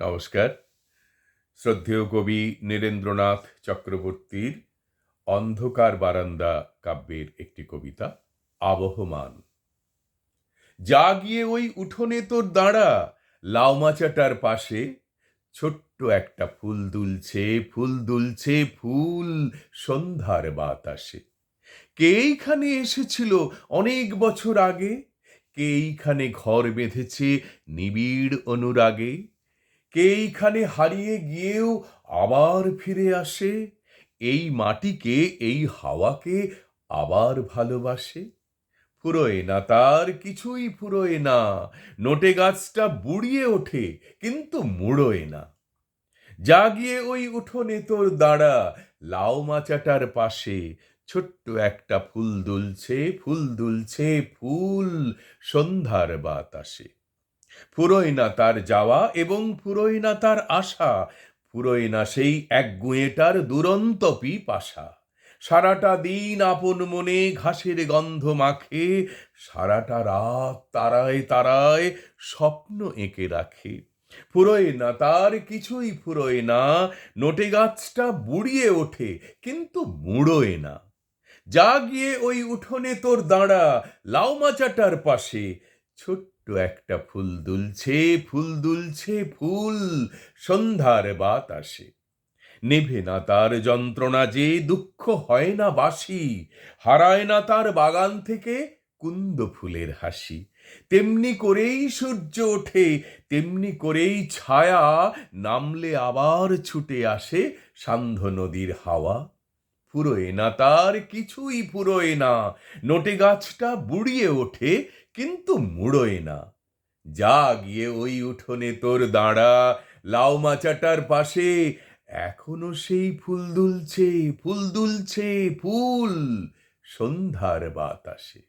নমস্কার। শ্রদ্ধেয় কবি নীরেন্দ্রনাথ চক্রবর্তীর অন্ধকার বারান্দা কাব্যের একটি কবিতা, আবহমান। যা গিয়ে ওই উঠোনে তোর দাঁড়া লাউমাচাটার পাশে। ছোট্ট একটা ফুল দুলছে ফুল দুলছে ফুল সন্ধ্যার বাতাসে। কে এইখানে এসেছিল অনেক বছর আগে? কে এইখানে ঘর বেঁধেছে নিবিড় অনুরাগে? কে এইখানে হারিয়ে গিয়েও আবার ফিরে আসে? এই মাটিকে, এই হাওয়াকে আবার ভালোবাসে? ফুরোয় না তার, কিছুই ফুরোয় না। নোটে গাছটা বুড়িয়ে ওঠে, কিন্তু মুড়োয় না। যা গিয়ে ওই উঠোনে তোর দাঁড়া, লাউ মাচাটার পাশে। ছোট্ট একটা ফুল দুলছে ফুল দুলছে ফুল সন্ধ্যার বাতাসে। ফুরোয় না তার যাওয়া এবং ফুরোয় না তার আশা ফুরোয় না সেই এক গুঁয়েটার দুরন্ত পিপাসা। সারাটা দিন আপন মনে ঘাসের গন্ধ মাখে, সারাটা রাত তারায় তারায় স্বপ্ন এঁকে রাখে। ফুরোয় না তার কিছুই ফুরোয় না নোটে গাছটা বুড়িয়ে ওঠে, কিন্তু মুড়োয় না। যা গিয়ে ওই উঠোনে তোর দাঁড়া লাউ মাচাটার পাশে ছোট্ট একটা ফুল দুলছে ফুল দুলছে, ফুল। সন্ধ্যার বাতাসে। নেভে না তার যন্ত্রণা যে দুঃখ হয় না বাসি, হারায় না তার বাগান থেকে কুন্দ ফুলের হাসি। তেমনি করেই সূর্য ওঠে, তেমনি করেই ছায়া নামলে আবার ছুটে আসে সান্ধ্য নদীর হাওয়া। ফুরোয় না তার কিছুই ফুরোয় না। নোটে গাছটা বুড়িয়ে ওঠে, কিন্তু মুড়োয় না। যা গিয়ে ওই উঠোনে তোর দাঁড়া, লাউ মাচাটার পাশে। এখনও সেই ফুল দুলছে ফুল দুলছে ফুল। সন্ধ্যার বাতাসে।